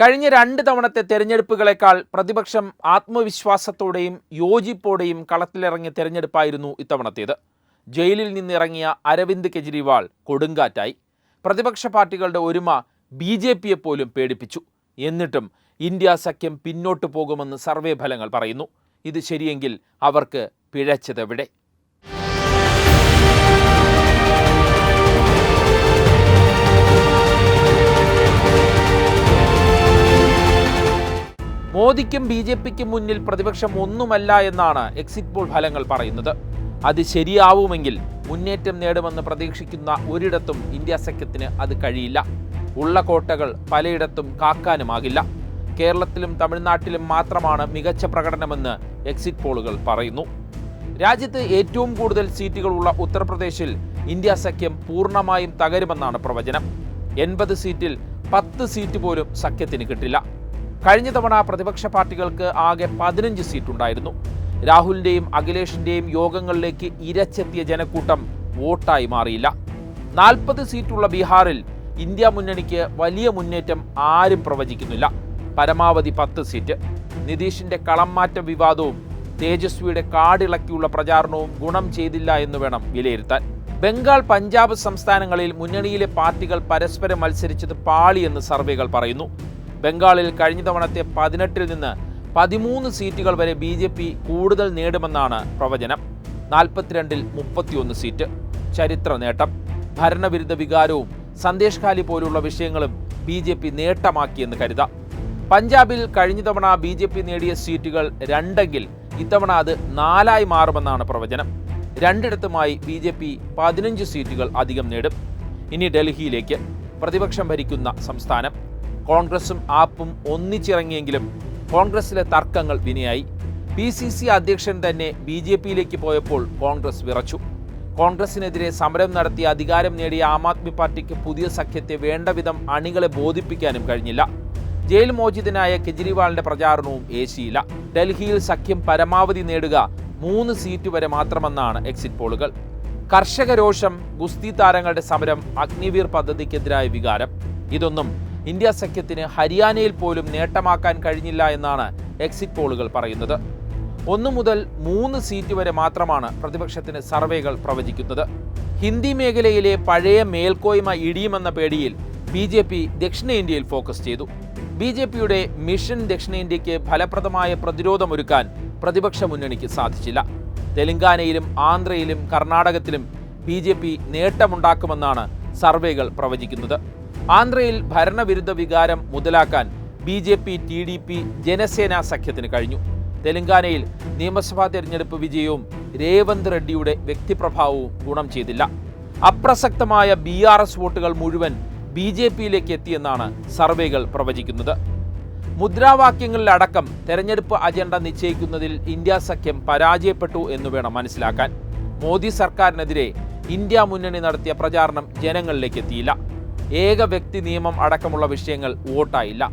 കഴിഞ്ഞ രണ്ട് തവണത്തെ തെരഞ്ഞെടുപ്പുകളെക്കാൾ പ്രതിപക്ഷം ആത്മവിശ്വാസത്തോടെയും യോജിപ്പോടെയും കളത്തിലിറങ്ങിയ തെരഞ്ഞെടുപ്പായിരുന്നു ഇത്തവണത്തേത്. ജയിലിൽ നിന്നിറങ്ങിയ അരവിന്ദ് കെജ്രിവാൾ കൊടുങ്കാറ്റായി. പ്രതിപക്ഷ പാർട്ടികളുടെ ഒരുമ ബി ജെ പിയെ പോലും പേടിപ്പിച്ചു. എന്നിട്ടും ഇന്ത്യ സഖ്യം പിന്നോട്ടു പോകുമെന്ന് സർവേ ഫലങ്ങൾ പറയുന്നു. ഇത് ശരിയെങ്കിൽ അവർക്ക് പിഴച്ചതെവിടെ? മോദിക്കും ബി ജെ പിക്കും മുന്നിൽ പ്രതിപക്ഷം ഒന്നുമല്ല എന്നാണ് എക്സിറ്റ് പോൾ ഫലങ്ങൾ പറയുന്നത്. അത് ശരിയാവുമെങ്കിൽ മുന്നേറ്റം നേടുമെന്ന് പ്രതീക്ഷിക്കുന്ന ഒരിടത്തും ഇന്ത്യ സഖ്യത്തിന് അത് കഴിയില്ല. ഉള്ള കോട്ടകൾ പലയിടത്തും കാക്കാനുമാകില്ല. കേരളത്തിലും തമിഴ്നാട്ടിലും മാത്രമാണ് മികച്ച പ്രകടനമെന്ന് എക്സിറ്റ് പോളുകൾ പറയുന്നു. രാജ്യത്ത് ഏറ്റവും കൂടുതൽ സീറ്റുകളുള്ള ഉത്തർപ്രദേശിൽ ഇന്ത്യ സഖ്യം പൂർണമായും തകരുമെന്നാണ് പ്രവചനം. എൺപത് സീറ്റിൽ പത്ത് സീറ്റ് പോലും സഖ്യത്തിന് കിട്ടില്ല. കഴിഞ്ഞ തവണ പ്രതിപക്ഷ പാർട്ടികൾക്ക് ആകെ പതിനഞ്ച് സീറ്റുണ്ടായിരുന്നു. രാഹുലിന്റെയും അഖിലേഷിന്റെയും യോഗങ്ങളിലേക്ക് ഇരച്ചെത്തിയ ജനക്കൂട്ടം വോട്ടായി മാറിയില്ല. നാൽപ്പത് സീറ്റുള്ള ബീഹാറിൽ ഇന്ത്യ മുന്നണിക്ക് വലിയ മുന്നേറ്റം ആരും പ്രവചിക്കുന്നില്ല. പരമാവധി പത്ത് സീറ്റ്. നിതീഷിന്റെ കളംമാറ്റ വിവാദവും തേജസ്വിയുടെ കാടിളക്കിയുള്ള പ്രചാരണവും ഗുണം ചെയ്തില്ല എന്ന് വേണം വിലയിരുത്താൻ. ബംഗാൾ പഞ്ചാബ് സംസ്ഥാനങ്ങളിൽ മുന്നണിയിലെ പാർട്ടികൾ പരസ്പരം മത്സരിച്ചത് പാളിയെന്ന് സർവേകൾ പറയുന്നു. ബംഗാളിൽ കഴിഞ്ഞ തവണത്തെ പതിനെട്ടിൽ നിന്ന് പതിമൂന്ന് സീറ്റുകൾ വരെ ബി ജെ പി കൂടുതൽ നേടുമെന്നാണ് പ്രവചനം. നാൽപ്പത്തിരണ്ടിൽ മുപ്പത്തിയൊന്ന് സീറ്റ്. ചരിത്ര നേട്ടം. ഭരണവിരുദ്ധ വികാരവും സന്ദേശ് ഖാലി പോലുള്ള വിഷയങ്ങളും ബി ജെ പി നേട്ടമാക്കിയെന്ന് കരുതാം. പഞ്ചാബിൽ കഴിഞ്ഞ തവണ ബി ജെ പി നേടിയ സീറ്റുകൾ രണ്ടെങ്കിൽ ഇത്തവണ അത് നാലായി മാറുമെന്നാണ് പ്രവചനം. രണ്ടിടത്തുമായി ബി ജെ പി പതിനഞ്ച് സീറ്റുകൾ അധികം നേടും. ഇനി ഡൽഹിയിലേക്ക്. പ്രതിപക്ഷം ഭരിക്കുന്ന സംസ്ഥാനം. കോൺഗ്രസും ആപ്പും ഒന്നിച്ചിറങ്ങിയെങ്കിലും കോൺഗ്രസിലെ തർക്കങ്ങൾ വിനയായി. പി സി സി അധ്യക്ഷൻ തന്നെ ബി ജെ പിയിലേക്ക് പോയപ്പോൾ കോൺഗ്രസ് വിറച്ചു. കോൺഗ്രസിനെതിരെ സമരം നടത്തി അധികാരം നേടിയ ആം ആദ്മി പാർട്ടിക്ക് പുതിയ സഖ്യത്തെ വേണ്ടവിധം അണികളെ ബോധിപ്പിക്കാനും കഴിഞ്ഞില്ല. ജയിൽ മോചിതനായ കെജ്രിവാളിന്റെ പ്രചാരണവും ഏശിയില്ല. ഡൽഹിയിൽ സഖ്യം പരമാവധി നേടുക മൂന്ന് സീറ്റ് വരെ മാത്രമെന്നാണ് എക്സിറ്റ് പോളുകൾ. കർഷകരോഷം ഗുസ്തി താരങ്ങളുടെ സമരം അഗ്നിവീർ പദ്ധതിക്കെതിരായ വികാരം. ഇതൊന്നും ഇന്ത്യ സഖ്യത്തിന് ഹരിയാനയിൽ പോലും നേട്ടമാക്കാൻ കഴിഞ്ഞില്ല എന്നാണ് എക്സിറ്റ് പോളുകൾ പറയുന്നത്. ഒന്നു മുതൽ മൂന്ന് സീറ്റ് വരെ മാത്രമാണ് പ്രതിപക്ഷത്തിന് സർവേകൾ പ്രവചിക്കുന്നത്. ഹിന്ദി മേഖലയിലെ പഴയ മേൽക്കോയ്മ ഇടിയുമെന്ന പേടിയിൽ ബി ജെ പി ദക്ഷിണേന്ത്യയിൽ ഫോക്കസ് ചെയ്തു. ബി ജെ പിയുടെ മിഷൻ ദക്ഷിണേന്ത്യയ്ക്ക് ഫലപ്രദമായ പ്രതിരോധമൊരുക്കാൻ പ്രതിപക്ഷ മുന്നണിക്ക് സാധിച്ചില്ല. തെലങ്കാനയിലും ആന്ധ്രയിലും കർണാടകത്തിലും ബി ജെ പി നേട്ടമുണ്ടാക്കുമെന്നാണ് സർവേകൾ പ്രവചിക്കുന്നത്. ആന്ധ്രയിൽ ഭരണവിരുദ്ധ വികാരം മുതലാക്കാൻ B J P T D P Janasena സഖ്യത്തിന് കഴിഞ്ഞു. തെലങ്കാനയിൽ നിയമസഭാ തെരഞ്ഞെടുപ്പ് വിജയവും രേവന്ത് റെഡ്ഡിയുടെ വ്യക്തിപ്രഭാവവും ഗുണം ചെയ്തില്ല. അപ്രസക്തമായ ബി ആർ എസ് വോട്ടുകൾ മുഴുവൻ ബി ജെ പിയിലേക്ക് എത്തിയെന്നാണ് സർവേകൾ പ്രവചിക്കുന്നത്. മുദ്രാവാക്യങ്ങളിലടക്കം തെരഞ്ഞെടുപ്പ് അജണ്ട നിശ്ചയിക്കുന്നതിൽ ഇന്ത്യ സഖ്യം പരാജയപ്പെട്ടു എന്ന് വേണം മനസ്സിലാക്കാൻ. മോദി സർക്കാരിനെതിരെ ഇന്ത്യ മുന്നണി നടത്തിയ പ്രചാരണം ജനങ്ങളിലേക്ക് എത്തിയില്ല. ഏക വ്യക്തി നിയമം അടക്കമുള്ള വിഷയങ്ങൾ വോട്ടായില്ല.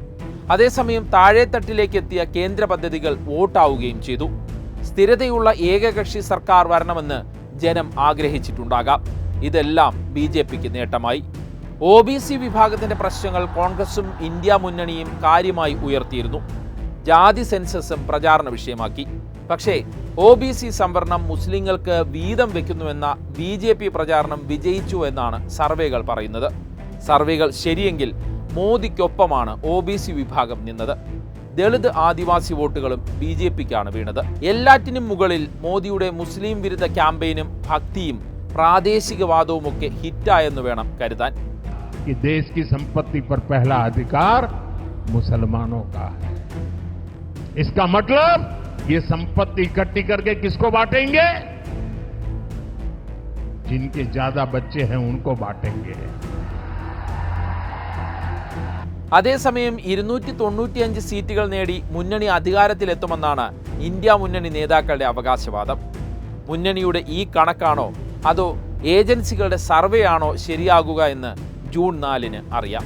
അതേസമയം താഴെത്തട്ടിലേക്ക് എത്തിയ കേന്ദ്ര പദ്ധതികൾ വോട്ടാവുകയും ചെയ്തു. സ്ഥിരതയുള്ള ഏകകക്ഷി സർക്കാർ വരണമെന്ന് ജനം ആഗ്രഹിച്ചിട്ടുണ്ടാകാം. ഇതെല്ലാം ബി ജെ പിക്ക് നേട്ടമായി. ഒ ബി സി വിഭാഗത്തിന്റെ പ്രശ്നങ്ങൾ കോൺഗ്രസും ഇന്ത്യ മുന്നണിയും കാര്യമായി ഉയർത്തിയിരുന്നു. ജാതി സെൻസസും പ്രചാരണ വിഷയമാക്കി. പക്ഷേ ഒ ബി സി സംവരണം മുസ്ലിങ്ങൾക്ക് വീതം വെക്കുന്നുവെന്ന ബി ജെ പി പ്രചാരണം വിജയിച്ചു എന്നാണ് സർവേകൾ പറയുന്നത്. സർവേകൾ ശരിയെങ്കിൽ മോദിക്കൊപ്പമാണ് ഒ ബി സി വിഭാഗം നിന്നത് ദളിത് ആദിവാസി വോട്ടുകളും ബി ജെ പിക്കാണ് വീണത് എല്ലാറ്റിനും മുകളിൽ മോദിയുടെ മുസ്ലിം വിരുദ്ധ ക്യാമ്പയിനും ഭക്തിയും പ്രാദേശികവാദവുമൊക്കെ ഹിറ്റായെന്ന് വേണം കരുതാൻ कि देश की संपत्ति पर पहला अधिकार मुसलमानों का है इसका मतलब ये संपत्ति इकट्ठी करके किसको बांटेंगे जिनके ज्यादा बच्चे हैं उनको बांटेंगे അതേസമയം ഇരുന്നൂറ്റി തൊണ്ണൂറ്റിയഞ്ച് സീറ്റുകൾ നേടി മുന്നണി അധികാരത്തിലെത്തുമെന്നാണ് ഇന്ത്യ മുന്നണി നേതാക്കളുടെ അവകാശവാദം. മുന്നണിയുടെ ഈ കണക്കാണോ അതോ ഏജൻസികളുടെ സർവേ ആണോ ശരിയാകുക എന്ന് ജൂൺ നാലിന് അറിയാം.